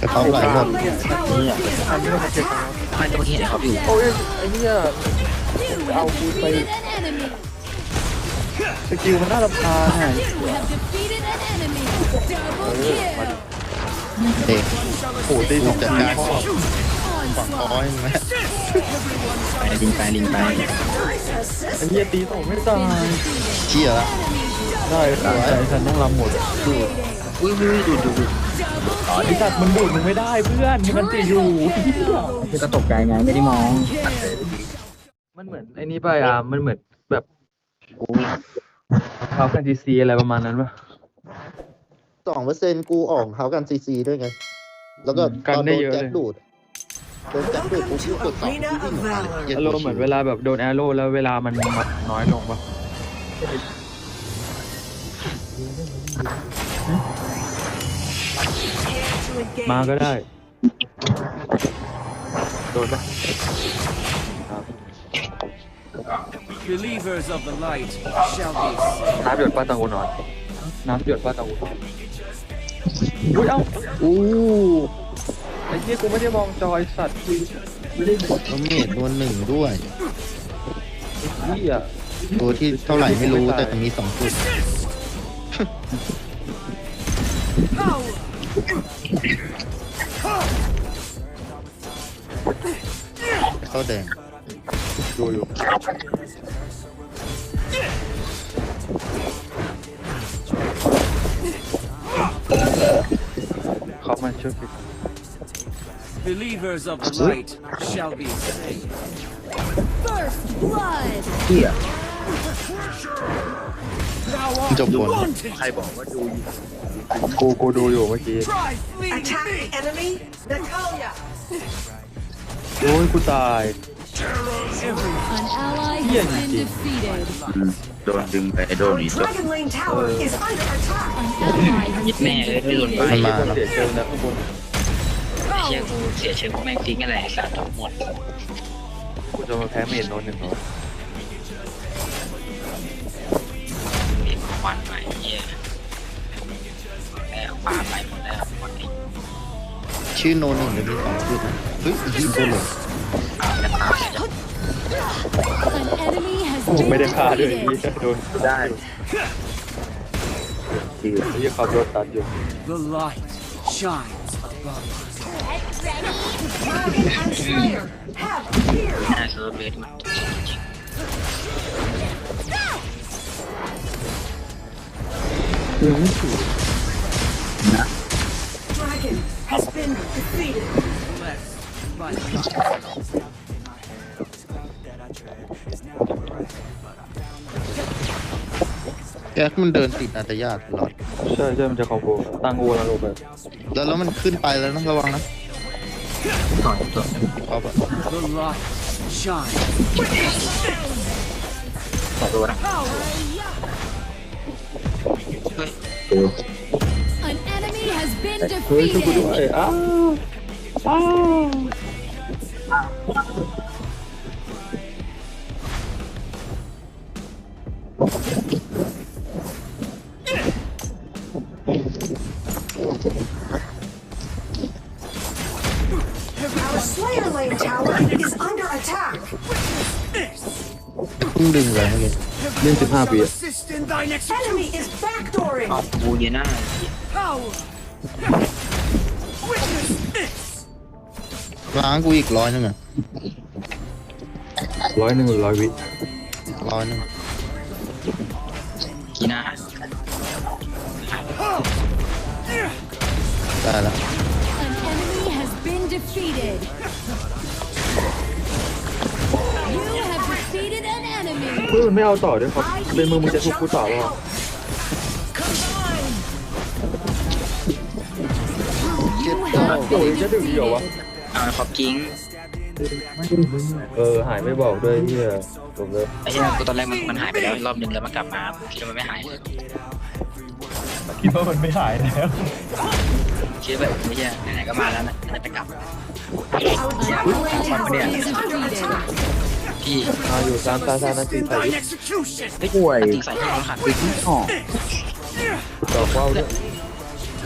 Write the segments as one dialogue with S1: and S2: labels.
S1: กระเป๋าไหลหมด
S2: เนี่ย
S3: ทันไม่ได้มาเช็คนะครับ
S2: ไม่ต้องเห็นเขาอยู่
S3: โอ้ยไอ้เนี่ยเอากูไปสกิลมันน่ารำคาญไง
S1: เด็ก
S3: โอ้โหตีสอง
S1: จัดการ
S3: พ่อ
S1: ฝั่ง
S4: Onslaught.
S1: คอยไหม
S2: ไปลิงไปลิงไป
S3: ไอ้เนี่ยตีสองไม่ตาย
S1: เชี่ยละ
S3: ได้สวยใจฉันต้องรำหมดดู
S2: อุ้ยดูดูดู
S3: ไอ้สัตว์มันดูดมึงไม่ได้เพื่อนมึงมันตีอยู่
S2: ก็ตกใจไงไม่ได้มอง
S3: มันเหมือนไอ้นี่ป่ะอะมันเหมือนแบบเขาคันจีซีอะไรประมาณนั้นป่ะ
S1: สองเปอร์เซ็นต์กูออกเขากันซีซีด้วยไง แล้วก็
S3: กัน
S1: ตอน
S3: ได้
S1: โดน
S3: เยอะ
S1: แจ็ค
S3: เลย
S1: ดูดโดนแจ็คดูดกูชื่อกดสองกูวิ่งออกมาเลยหี้ย
S3: อารมณ์เหมือนเวลาแบบโดนแอโร่แล้วเวลามันน้อยลงป่ะ มาก็ได้ โดนป่ะ
S5: Believers of the light shall be
S3: น้ำหยดป้าตังกูนอนน้ำหยดป้าตังกูนอนอุ้ยเอ้า
S1: อู้
S3: ไอ้เหี้ยกูไม่ได้มองจอยสัตว์
S1: แล้วเมดนวลหนึ่งด้วย
S3: ไอ้เหี้ย
S1: ตัวที่เท่าไหร่ไม่รู้แต่มีสองจุด เข้าแดง
S3: ดูอยู่เขามาช่วยปิด
S5: Believers of the light shall be saved.
S4: First blood.
S2: เที่ย
S1: จบบน
S5: Wanted.
S2: ใครบอกว่าดูอยู่
S3: กูกูดูอยู่เมื่อกี้
S5: Try fleeing
S6: Attack
S5: me.
S6: enemy Natalia.
S3: โอ้ยกูตาย
S4: An ally
S3: Yeah,
S4: has been
S3: you did.
S4: defeated.
S2: โดนดึงไปโดน
S6: Our
S2: อีก
S6: Dragon Lane Tower is under attack.
S4: An ally has
S2: ยึดแม่
S4: been
S2: เลยไม่โดนไป
S4: defeated.
S1: มันมา
S3: เสียเชิงนะข้างบน
S2: เชี่ยกูเสียเชิงแม่งทิ้งอะไรสัตว์ทั้งหมด
S3: กูจะมาแพ้เมดโนนหนึ่งเหรอ
S2: ปาไปหมดแล้วหมดไอ้
S1: ชื่อโนหนึ่งเดี๋ยวมีสองจุดนะเฮ้ยยิงตัวหลง
S2: ปาแล้วตายแล้ว
S4: An enemy has
S3: กูไม่
S4: been
S3: ได้ฆ่าด้วยไอ้
S4: defeated.
S3: เหี้ยโดน
S2: ได้
S3: ไอ้เหี้ยขับรถตัดอยู่
S5: The light shines above us.
S6: Dragon and Slayer have appeared.
S2: หน้าเซิร์ฟเวสมันจริง
S6: Dragon has been defeated.
S5: Blessed by the
S1: แก๊กมันเดินติดนาตยาตลอด
S3: ใช่ใช่มันจะคอมโบตั้งโอแล้วลงไป
S1: แล้วแล้วมันขึ้นไปแล้วนะระวังนะ
S2: ถอยตัว
S1: เอาแบบ
S5: The light shines.
S2: ถอยตัวนะ
S4: has been
S3: เฮ้ยช่วยกูด้ว
S4: defeated.
S3: ยอ้าวอ้าว
S6: Our Slayer Lane Tower is under attack.
S1: เพิ่งดึงเลยเมื่อกี้
S3: เล่นสิบห้าปี
S5: Shall
S3: อะ
S5: assist in thine execution.
S6: Enemy is backdooring.
S2: เอากูเดียน่า
S5: Power. Witness this.
S1: ล้างกูอีกร้อยหนึงอะ
S3: ร้อยหนึ่งหรือร้อยวิ
S1: ร้อยหนึง
S2: กีน่า
S1: ได้แล้ว
S4: An enemy has been defeated. You have defeated an enemy.
S3: เฮ้ยมันไม่เอาต่อด้วยครับเป็นมือมึงจะทุบกูต่อวะ
S1: เจ็ด
S4: You
S1: เก้า
S3: โอ้ยจะดึงเดียววะ
S4: defeated.
S2: เอาขอบจริง
S3: เออหายไม่บอกด้วยเฮียจบเลย
S2: ไอ้เหี้ยกูตอนแรกมันมันหายไปแล้วรอบนึงแล้วมันกลับมาคิดว่ามันไม่หายเลย
S3: คิดว่ามันไม่หายแล้ว
S2: คิดแบบไม่ใช่ไหนๆก็มาแล้วนะไหนๆไปกลับ
S6: Our Dragon Lane Tower is under attack.
S2: พี่
S3: มาอยู่สามตาซานา
S5: ที
S3: ใส่
S2: ป่วยตีใส่ที่มันขาดไปที่หอก
S3: ดอกว่าวด้วย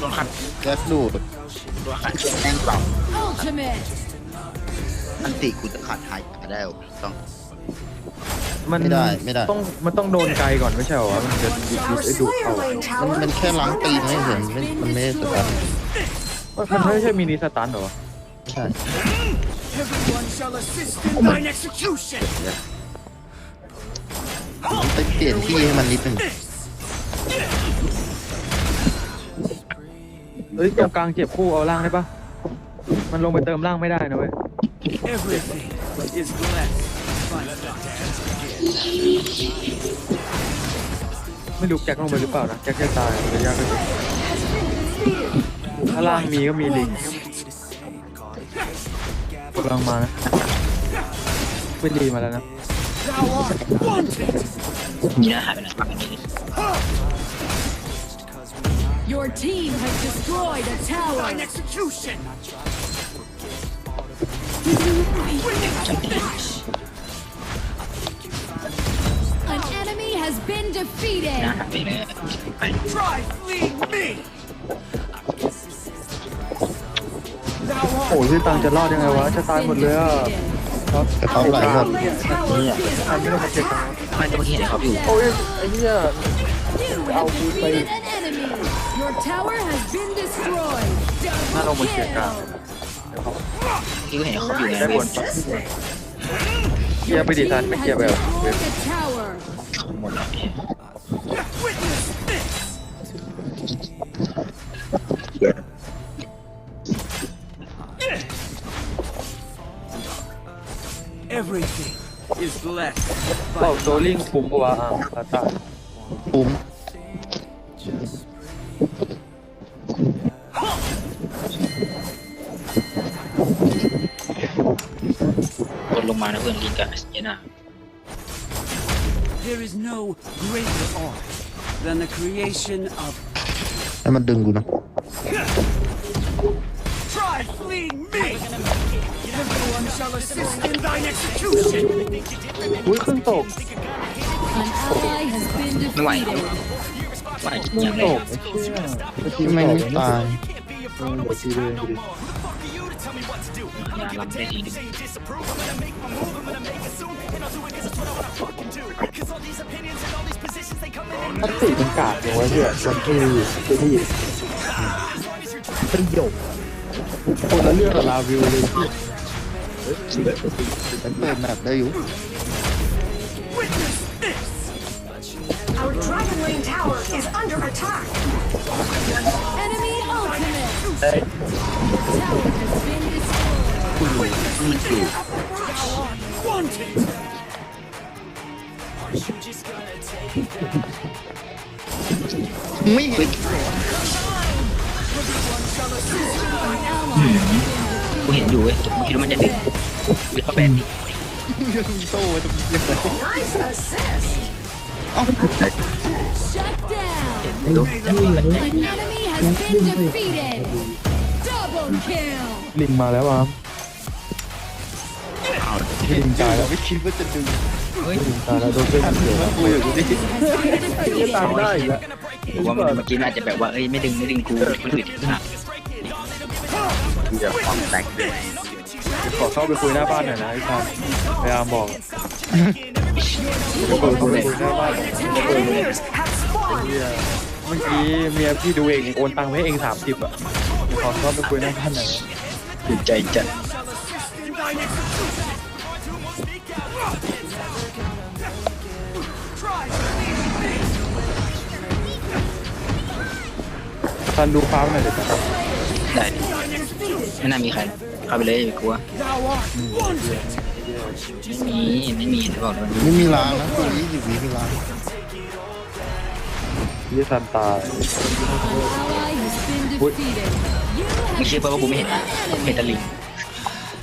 S2: โดนขัด
S1: แจ็คดูด
S2: โดนขัดแรงเปล่า
S4: Ultimate.
S7: อันติกูจะขาดหายได้หรอต้อง
S3: มัน
S1: ไม่ได้ไม่ได้
S3: ต้องมันต้องโดนไกลก่อนไม่ใช่เหรอวะมันจะยึด
S6: Our
S3: ไอ้ดูด
S6: Slayer
S3: เข้า
S6: Lane
S1: มัน
S6: Tower
S1: มันแค่ล้างตีนไม่เห็นมันมันไม่ได้สตัน
S3: มันไม่ใช่มินิสตันเหรอวะ
S1: ใช่
S5: Everyone shall assist in thine execution.
S1: มันไปเปลี่ยนที่ให้มันนิดนึง
S3: เฮ้ยตรงกลางเจ็บคู่เอาล่างได้ปะมันลงไปเติมล่างไม่ได้นะเว้ย
S5: Everything is blessed by God.
S3: ไม่รู้แจ็คลงไปหรือเปล่านะแจ็คจะตายระยะก็จะถ้าล่างมีก็มีลิงกำลังมานะไม่ดีมาแล้วนะ
S5: Thou art wanted.
S2: มีนะหายไปไหน
S4: Your team has destroyed a tower.
S5: Thine execution.
S2: จับได้
S4: An enemy has been defeated.
S2: นะหายไปเลยไป
S5: Try fleeing me. Thou
S3: โอ้
S5: art
S3: ยพี่ตังจะรอดยังไงวะ จะตายหมดเลยอ่ะ
S1: แต่เขาไหลหมด
S6: Lane Tower is
S3: ทันไม่ได้มาเช็คกัน
S2: ไม่ตัวที่เห็นเขาอยู่
S3: โอ้ยไอ้เหี้ย
S4: You have defeated an enemy. Your tower has been destroyed.
S3: น่าลง
S4: Double
S3: มาเช็คกัน
S4: kill.
S2: ที่ก็เห็นเขาอยู่ใน
S3: ได้
S2: เว็
S3: บบนเกีย
S4: Your
S3: ร์ไปดิ
S4: team
S3: ทันไม่
S4: has
S3: เกียร์แบบ
S4: destroyed a tower.
S2: หมดแล้วเนี่ย
S5: witness this. Everything is blessed
S3: เป่า
S5: by
S3: โซลิงคุ้มปะวะอะตาตา
S1: ปุ้ม
S2: กดลงมานะเพื่อนลิงกับเยน่า
S5: There is no greater art than the creation of.
S1: ให้มันดึงกูนะ
S5: Try fleeing me! Everyone shall assist in thine execution!
S3: อุ้ยขึ้นตก
S4: An ally has been defeated.
S2: ว่า
S3: ขึ้
S2: อย่าง
S3: น
S2: ไร
S3: ตกไอ้เชี่ย
S1: ไม่ไม่ตาย
S3: เออเดี๋ยวทีเดียวดิ
S2: อย่าลำได้ทีนึง
S3: ถ้าติมันกาดอย่างไว้เพื่อนคนที่ที่ที่ประโยคคนละเรื่องกับลาวิวเลยที่
S1: เปิดแมปได้อยู่
S4: ultimate. Tower has been destroyed.
S2: มันคือ
S5: Wanted!
S1: ไม่เห็น
S2: กูเห็นอยู่เว้ยกูคิดว่ามันจะดึงหรือเขาแบนดิ
S1: มีโซ่ไว้ตรงนี้ยังไง
S6: Nice assist.
S4: Shut down.
S2: ไม่รู้จะมีมัน
S4: An enemy has been defeated. Double kill.
S3: ลิงมาแล้วอะ
S2: เอา
S3: ลิงตายแล้ว
S1: ไม่คิดว่าจะดึง
S2: เฮ้ย
S3: ลิงตายแล้วโดนเพื่อนเดียว
S1: กูอยู่ที่นี่
S4: Has been defeated.
S3: ตามได้อีกแล้ว
S2: ผมว่ามันเมื่อกี้น่าจะแบบว่าเอ้ยไม่ดึงไม่ดึงกูคนอื่นหนัก
S7: เดี๋ยวความแตกเลย
S3: ขอเข้าไปคุยหน้าบ้านหน่อยนะไอ้ชานพยายามบอกเข้าไปคุยหน้าบ้าน เมื่อกี้เมียพี่ดูเองโอนตังค์ให้เองสามสิบอะขอเข้าไปคุยหน้าบ้านหน่อยนะ
S2: ถูกใจจัด
S3: ซันดูฟ้าหน่อยเดี๋ยวครับ
S2: ได้ดิไม่น่ามีใคร เข้าไปเลยอย่ากลัวไม่มีไม่มีจะบอกเลย
S1: ไม่มีล้างนะกูยี่สิบวิมีล้าง
S3: ยี่สันตาย
S4: An ally has been defeated. You
S2: ไม่
S4: have
S2: เชื่อเพราะว่ากูไม่เห็นเห็นแตะลิง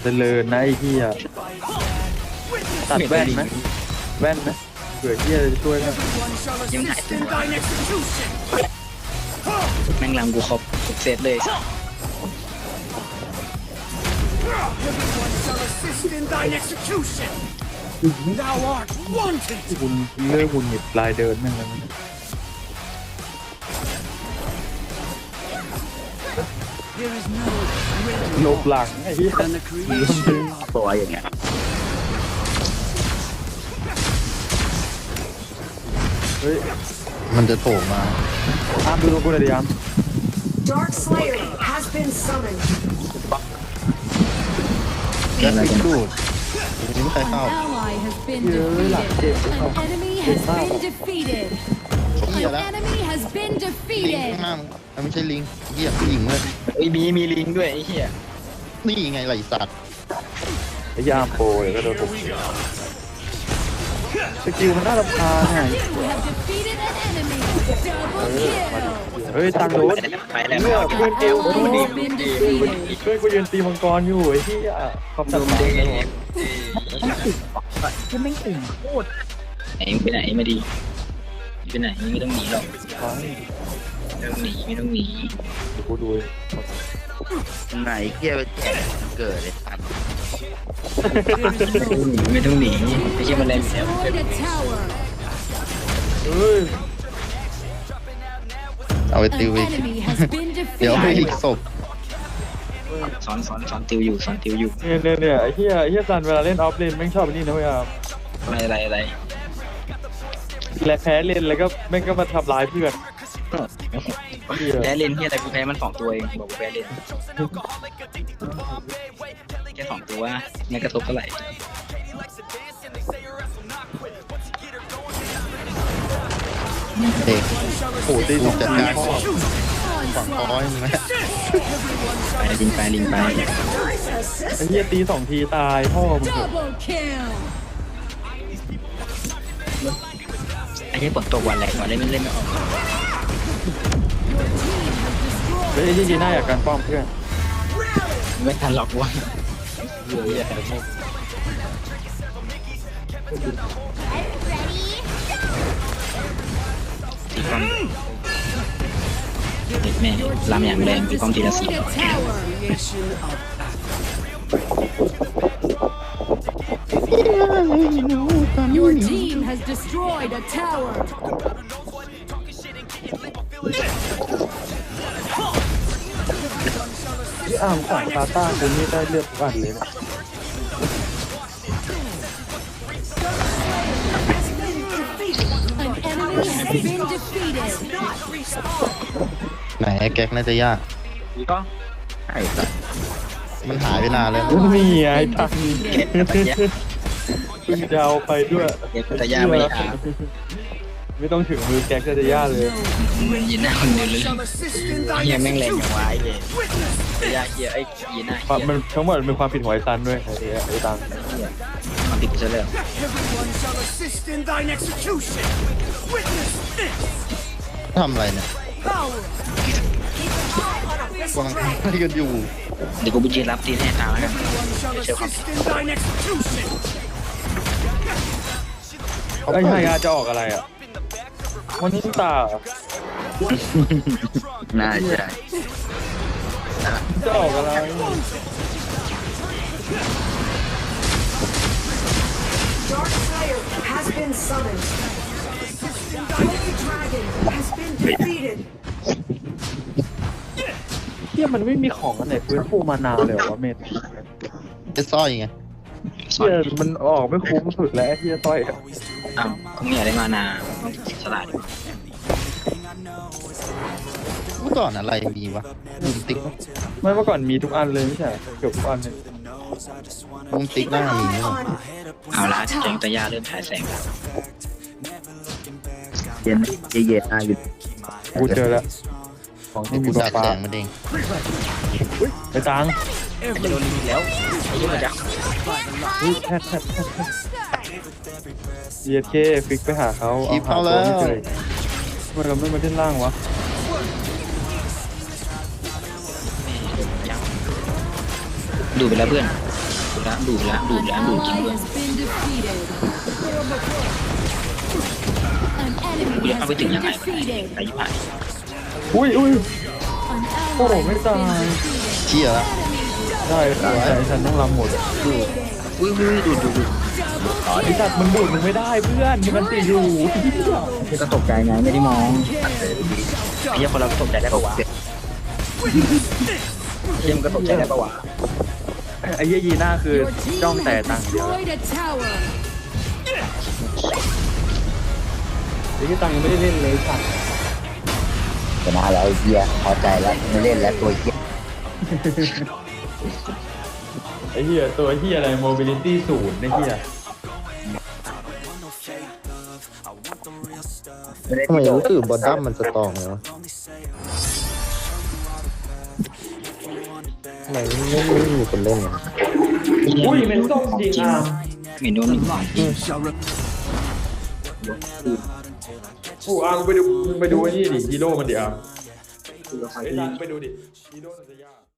S3: เจริญนะไอ้เฮียตัดแว่นไหมแว่นไหมเผื่อเฮียจะช่วยนะ
S5: One shall assist in thine execution!
S2: แม่งลำกูครบทุกเซตเลย
S5: Everyone shall assist in thine execution! Thou art wanted!
S3: คุณเลิกคุณหงิดลายเดินแม่งเลย ลบหลังไอ้เหี้ย
S5: than the creation of
S2: ตัวอย่างเงี้ย
S3: เฮ้ย
S1: มันจะโผล่มา
S3: อามดูตัวกูหน่อยดิอาม
S6: Dark Slayer has been summoned.
S1: แก๊สฟิกดูดนี่ไม่ใคร
S4: An
S1: เข้า
S4: ally has been defeated. An enemy has been defeated.
S1: เหี้ย
S4: An
S1: แล้ว
S4: enemy has been
S1: ลิง
S4: defeated.
S1: ข้างหน้ามึงมันไม่ใช่ลิงเหี้ยผู้หญิงเลย
S2: เอ้ยมีมีลิงด้วยไอ้เหี้ย
S1: นี่ไงไหลสัตว์
S3: ไอ้เหี้ยอามโปรเดี๋ยวก็โดนผมสกิลมันน่ารำคาญไง
S4: You have defeated an enemy. Double kill.
S3: เฮ้ยตังโดน
S2: ไปแล้ว
S3: เพื่อเพื่อน
S4: An
S3: กู
S4: ally has been defeated.
S3: เพื่อนกูยืนตีมังกรอยู่ไอ้เหี้ยความตัดสินเลย
S2: ไหนมึงไปไหนมาดี ไปไหนไม่ต้องหนีหรอกไม่ต้องหนีไม่ต้องหนี
S3: เดี๋ยวกูดู
S7: ไหนเกียไปแจกเกิดเลยทัน
S2: ไม่ต้องหนีไม่ใช่มันแรงแล้ว
S4: Destroyed a tower.
S3: เฮ้ย
S1: เอาไป
S4: An
S1: ติวอีก
S4: enemy has been
S1: เดี๋ยวให้อีก
S4: defeated.
S1: ศพ
S2: สอนสอนสอนติวอยู่สอนติวอยู่
S3: เนี่ยเนี่ยเนี่ยไอ้เหี้ยไอ้เหี้ยซันเวลาเล่นออฟเลนแม่งชอบไอ้นี่นะเว้ยอาม
S2: อะไรอะไรอะไร
S3: และแพ้เลนแล้วก็แม่งก็มาทำร้ายเพื่อน
S2: แพ้เล่นที่อะไรกูแพ้มันสองตัวเองบอกกูแพ้เล่นแค่สองตัวไม่กระทบเท่าไหร่
S1: เด็ก
S3: โอ้โหตีส
S1: กู
S3: อง
S1: จัด
S3: ที
S1: การ
S3: พ่อ
S1: ฝั่งคอยมึงนะ
S2: ไปลิงไปลิงไป
S3: ไอ้เหี้ยตีสองทีตายพ่อมึงเถอะ
S4: Double kill.
S2: ไอ้ที่ฝนตกวันแหลกวันเล่นไม่เล่นไม่ออก
S3: เฮ้ยไอ้เหี้ยยีน่าอยากการป้อมเพื่อน
S2: ไม่ทันหรอกว่าเยอะแยะตีป้อมเด็กแม่ลำอย่างแรงตีป้อมทีละสี่
S4: Destroyed a tower.
S5: Creation of
S4: Your team has destroyed a tower.
S3: ที่อ่ามของซาต้ากูนี่ได้เลือดทุกอันเลยเนี่ย
S4: An enemy has been defeated.
S1: ไหนไอ้แก๊กน่าจะยาก
S2: ก็ไอ้สัส
S1: มันหายไปนานเลย
S3: นี่ไงทัง
S2: เก็บตะยะ
S3: มึงจะเอาไปด้วย
S2: เก็บตะยะไม่หา
S3: ไม่ต้องถึงมือแก๊กก็จะย่าเลย
S2: ยีน่าคนเดียวเลย
S5: shall assist in
S2: เฮีย
S5: thine
S2: แม่งแรงอย่าง
S5: execution.
S2: วายเลยตะยะเฮียไอ้ยีน่า
S3: ความ
S2: เฮีย
S3: มันทั้งหมดมันเป็นความผิดของไอ้ซันด้วยไอ้เหี้ยไอ้ตัง
S2: มันติดไปซะแล้ว
S5: Everyone shall assist in thine execution. Witness this
S1: ทำอะไรเนี่ย
S5: power.
S1: กำลังให้กันอยู่
S2: เดี๋ยวกูไปยืนรับทีแน่ทางแล้วกัน
S5: Everyone shall assist in thine execution.
S1: เขา
S3: ไอ้
S1: เปิ
S3: ชา
S1: ด
S3: ยาจะออกอะไรอะวันนี้ตาเหรอ
S7: น่าจะ
S3: จะออกอะไร
S6: Dark Slayer has been summoned. Holy Dragon has been defeated.
S3: เฮียมันไม่มีของอันไหนฟื้นฟูมานาวเลยเหรอวะเมธ
S1: ไอ้สร้อยไง
S3: เฮียมันออกไม่คุ้มสุดแล้วไอ้เฮียต้อยอะ
S2: อ้าวก็ไม่อยากได้มานาฉลาด
S1: เมื่อก่อนอะไรมีวะมุมติ๊ก
S3: ไม่เมื่อก่อนมีทุกอันเลยไม่ใช่เหรอเกือบทุกอันเลย
S1: มุมติ๊กหน้ามีไหมวะ
S2: เอาละแจงตะยาเริ่มฉายแสงแล้ว
S7: เย็นเย็นอายุ
S3: กูเจอแล้ว ของที่มี
S1: กู
S3: ตัว
S1: ดัก
S3: ฟ้า
S1: แสงมันเอง
S3: ไปตัง
S2: จะโดนลิงอีกแล้วไอ้ยี่มาจาก
S3: อุ้ยแทบแทบแทบแทบเยียเคฟิกไปหาเขา
S1: คลิป
S3: หา
S1: เข้า
S3: ตัว
S1: แล้ว
S3: ไม่เจอทำไมเราไม่มาเล่นล่างวะ
S2: ดูไปแล้วเพื่อนดูแล้วดูแล้วดู
S4: An
S2: แล้วดูจริง
S4: ally
S2: ด้วย
S4: has been defeated. An
S2: กู
S4: enemy
S2: จะเข้าไป
S4: has
S2: ถึง
S4: been
S2: ยังไงไป
S4: defeated.
S2: ไปยี่ห้า
S3: อุ้ยอุ้ย
S4: An ally
S3: ไม่
S4: has
S3: ตาย
S4: been defeated.
S1: เชี่ยละ
S3: ได้แต่ฉันต้องรำหมด
S2: อุ้ยอุ้ยดูดูดู
S3: ไอ้สัตว์มันดูดมึงไม่ได้เพื่อนที่มันติดอยู่
S2: ก็ตกใจไงไม่ได้มองไอ้ยี่คนเราตกใจได้ปะวะเกมกระตกใจได้ปะวะ
S3: ไอ้เหี้ยยีน่าคือ
S4: Your team
S3: จ้องแต่
S4: has
S3: ตังค์เดียว
S4: destroyed a tower.
S3: ไอ้ที่ตังค์ยังไม่ได้เล่นเลยสัตว์
S8: ชนะแล้วไอ้เฮียพอใจแล้วไม่เล่นแล้วตัวเฮีย
S3: ไอ้เหี้ยตัวเหี้ยอะไร mobility ศูนย์ไอ้เหี้ย
S8: ไม่ได้
S1: ทำไม
S8: ที่โด
S1: รู้
S8: ด
S1: สึกบอดดัมมันสตรองเลยวะทำไมไม่ไม่มีคนเล่นอะ
S3: อุ้ยเป็นส้มจริงอะ
S2: ไม่โดนหน่อย
S5: Shall rep-
S3: อู้อะมึงไปดูมึงไปดูไอ้นี่ดิฮีโร่มันดิอะไอ้ตังไปดูดิฮีโร่มันจะยาก